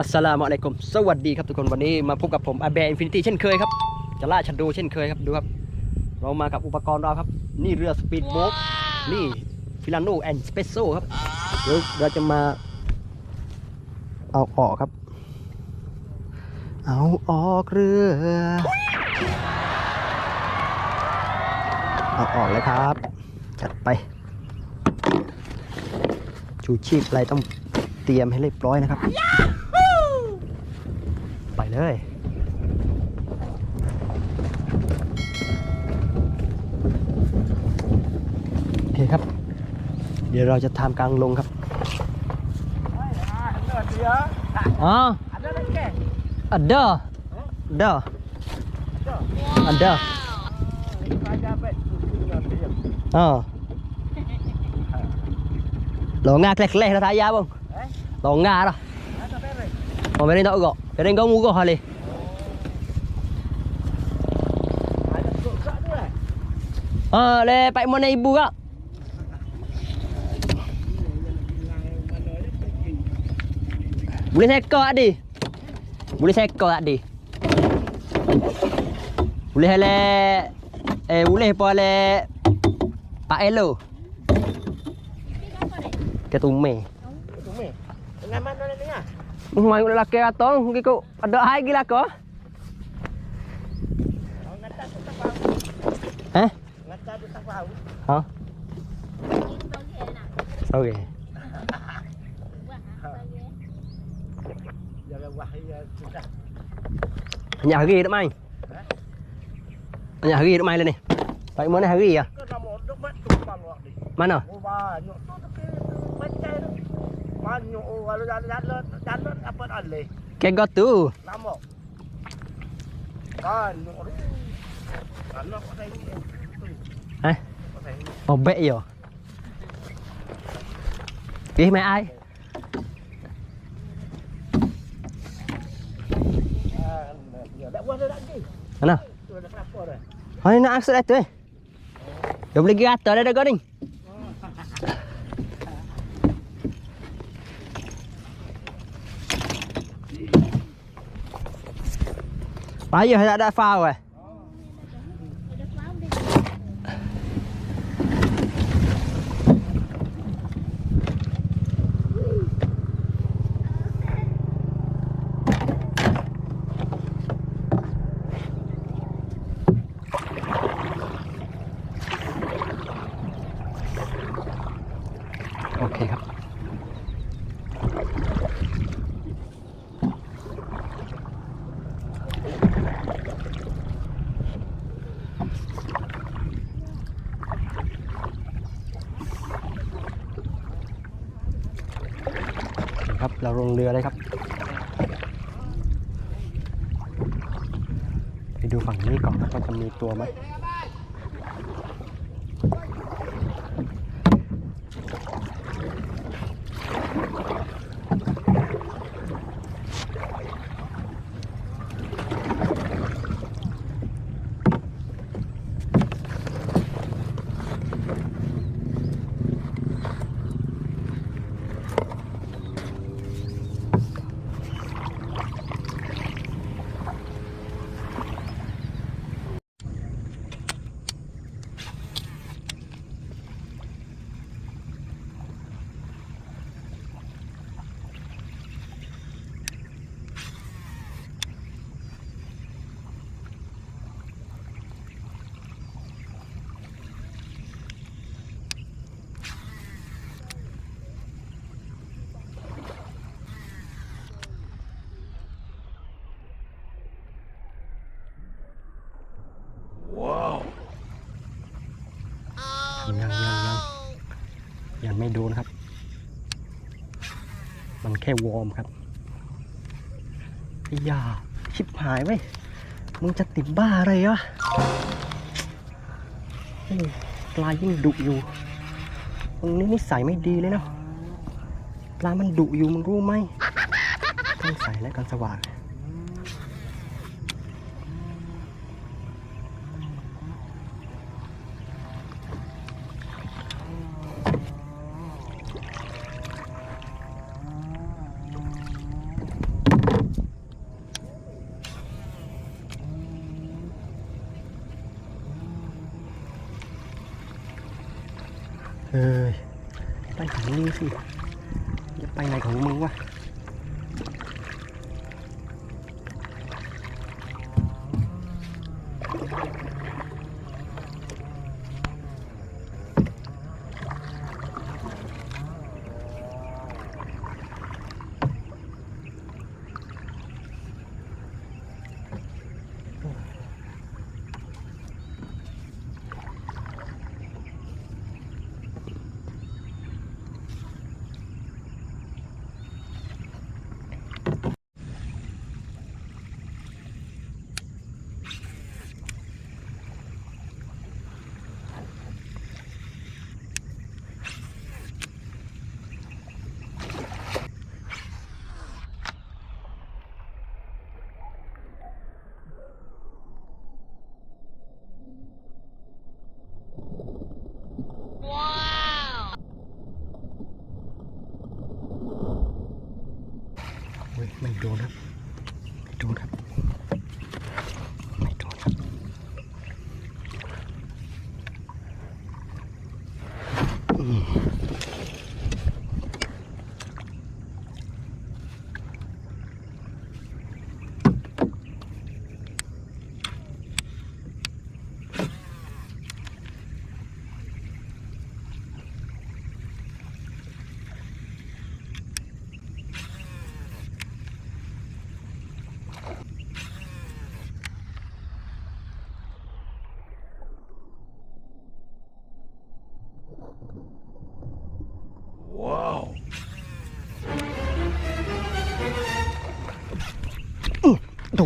อัสสลามุอะลัยกุมสวัสดีครับทุกคนวันนี้มาพบกับผมอาแบร์อินฟินิตี้เช่นเคยครับจะล่าชันโดเช่นเคยครับดูครับ เรามากับอุปกรณ์เราครับ นี่เรือสปีดโบ๊ทนี่ฟิลาโนแอนด์สเปโซครับเดี๋ยวเราจะมาเอาออกครับ เอาออกเรือเอาออกเลยครับ จัดไปชูชีพอะไรต้องเตรียมให้เรียบร้อยนะครับ ไปเลย โอเคครับ เดี๋ยวเราจะทำกลางลงครับอ๋ออันเดอร์อันเดอร์อันเดอร์อ๋อโลงา klek klek dah saya bang. Longa dah. Oh, merin tak ugak. Merin kau mugah hale. Ah, le pak mana ibu kak? Boleh seka tak di? Boleh seka tak di? Boleh le eh boleh 베랭가 무거 할래 ờ lê bạn môn này bu gạo boleh sekolah đi. Boleh sekolah đi. Boleh le eh boleh boleh pak elo ketume ketume dengan mana Mayroon lalaki ato. Hindi ko. Adahay cái ko. Eh? Hả? Sao ghê? Nhà ghi đó mày. Nhà ghi đó mày lên đi. Tại muốn này ghi à? Mà nào? banyak orang jalan jalan jalan apa got tu. Lama. Banyak orang. Kan saya ni? Eh? Oh, bek yo. Eh, Ih, mai ai. Dah buat dah lagi. Mana? Hai nak surat tu? eh. Dia boleh pergi atas dah dah garing. Payah tak ada foul eh. ครับ เราลงเรือเลยครับ ไปดูฝั่งนี้ก่อนครับว่าจะมีตัวไหม ไม่โดนครับ มันแค่วอร์มครับไอ้ยาชิบหายไว้มึงจะติดบ้าอะไรวะปลายิ่งดุอยู่มึงนี่นิสัยไม่ดีเลยเนาะปลามันดุอยู่มึงรู้ไหมต้องใส่และกันสว่าง เฮ้ยไปหาลิงสิจะไปไหนของมึงวะ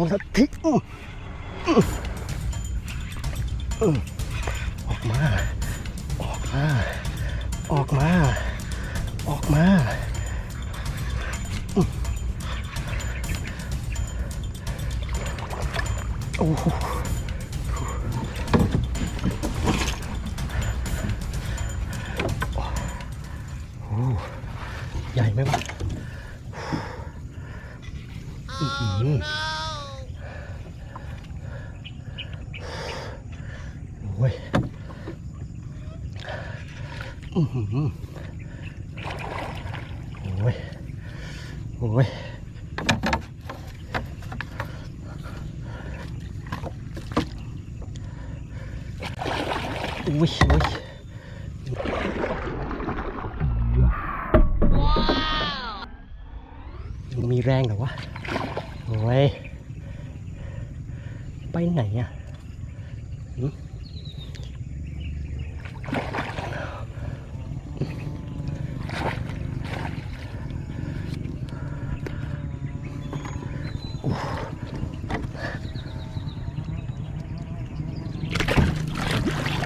โดนสักทีออกมา ออกมา ออกมา ออกมาโอ้โห โอ้ยอื้อหือโอ้ยโอ้ยอุ้ยอุ้ยมีแรงเหรอวะ โอ้ย ไปไหนอะหึโอ้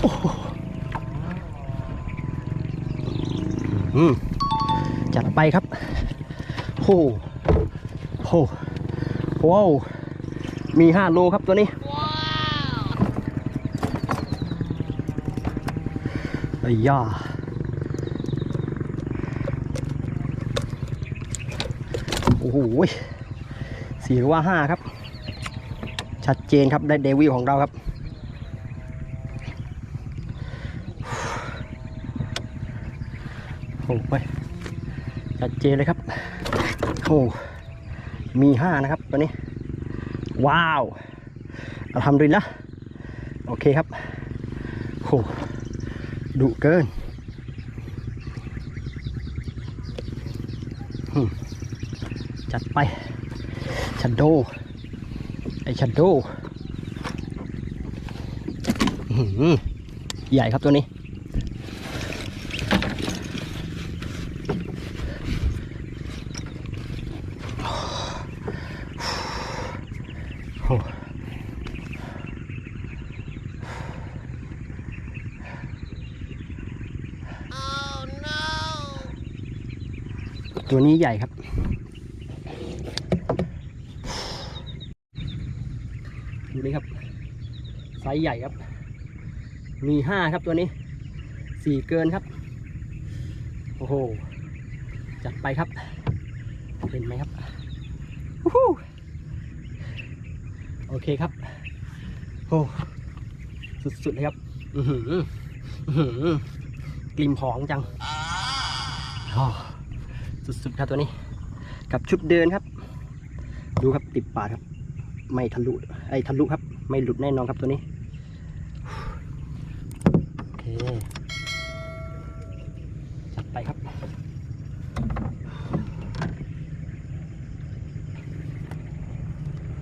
โอ้โหอืมจัดไป ครับโอ้โหว้าวมีห้าโลครับตัวนี้ไอ้ย่าโอ้โหสี่หรือว่าห้าครับ ชัดเจนครับได้เดวิลของเราครับโอ้ไป ชัดเจนเลยครับโอ้มีห้านะครับตัวนี้ ว้าวเราทำดีละโอเคครับโหดุเกินจัดไปชัดโดไอชัดโดใหญ่ครับตัวนี้ โอ้ ตัวนี้ใหญ่ครับ ดูนี่ครับไซส์ใหญ่ครับ มีห้าครับตัวนี้สี่เกินครับ โอ้โห จัดไปครับเป็นไหมครับโอเคครับโอ้สุดๆเลยครับอือหืออือหือกลิ่นหอมจังอ๋อ สุดๆครับตัวนี้ กับชุดเดินครับ ดูครับติดปากครับ ไม่ทะลุไอ้ทะลุครับ ไม่หลุดแน่นอนครับตัวนี้โอเคจัดไปครับ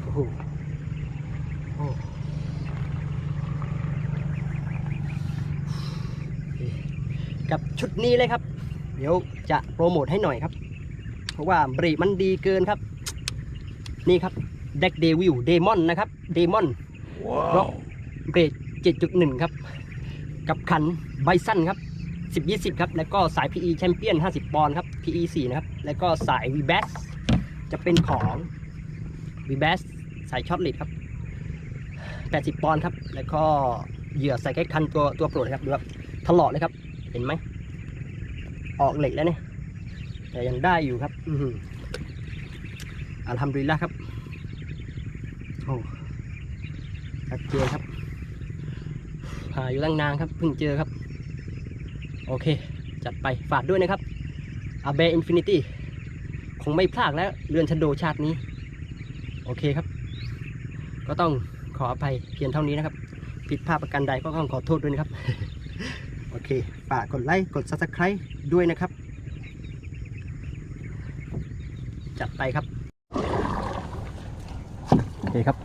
โอ้โหโอ้กับชุดนี้เลยครับ เดี๋ยวจะโปรโมทให้หน่อยครับ เพราะว่าเบรกมันดีเกินครับ นี่ครับเด็กเดวิลเดมอนนะครับเดมอนร็อกเบรก7.1 ครับ กับขันไบซันครับ10 20 ครับ แล้วก็สาย PE แชมเปี้ยน 50 ปอนด์ครับ PE 4 นะครับ แล้วก็สาย v b a s จะเป็นของ v b a s สายช็อตเลดครับ 80 ปอนด์ครับ แล้วก็เหยื่อใส่แค่คันตัวตัวโปรดครับดูครับถลอดเลยครับ เห็นไหม ออกเหล็กแล้วเนี่ยแต่ยังได้อยู่ครับ อือหืออัลฮัมดุลิลละครับโอ้ชัดเจนครับหาอยู่ตั้งนานครับเพิ่งเจอครับ โอเค จัดไปฝากด้วยนะครับอาเบอินฟินิตี้คงไม่พลาดแล้วเรือนชันโดชาตินี้ โอเคครับ ก็ต้องขออภัยเพียงเท่านี้นะครับ ผิดพลาดประการใดก็ต้องขอโทษด้วยนะครับ โอเคฝากกดไลค์กด subscribe ด้วยนะครับ จัดไปครับ โอเคครับ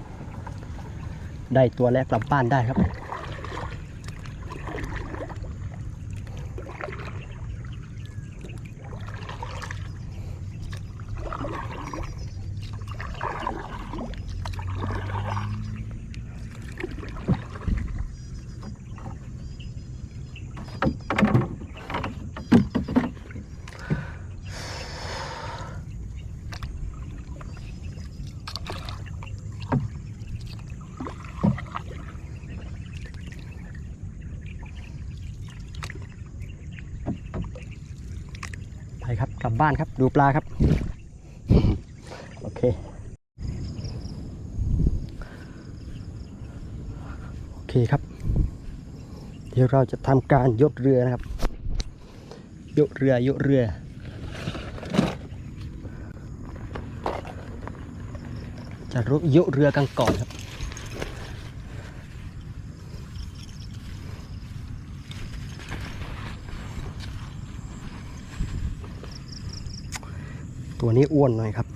ได้ตัวแรกกลับบ้านได้ครับ บ้านครับ ดูปลาครับ โอเค โอเคครับ เดี๋ยวเราจะทำการยกเรือนะครับ ยกเรือยกเรือ จะรุยกเรือกันก่อนครับ ตัวนี้อ้วนหน่อยครับ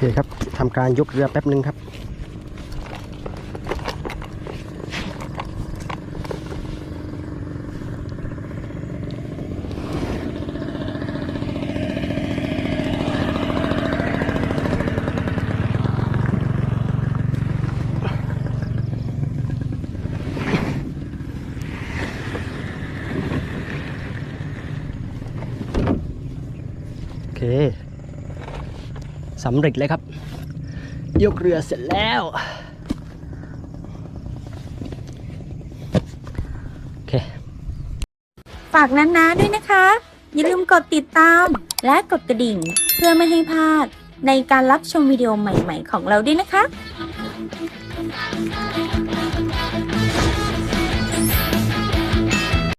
คครับทำการยกเรือแป๊บหนึ่งครับ โอเค สำเร็จเลยครับ ยกเรือเสร็จแล้ว โอเค ฝากนานาด้วยนะคะ อย่าลืมกดติดตามและกดกระดิ่ง เพื่อไม่ให้พลาดในการรับชมวิดีโอใหม่ ๆ ของเราด้วยนะคะ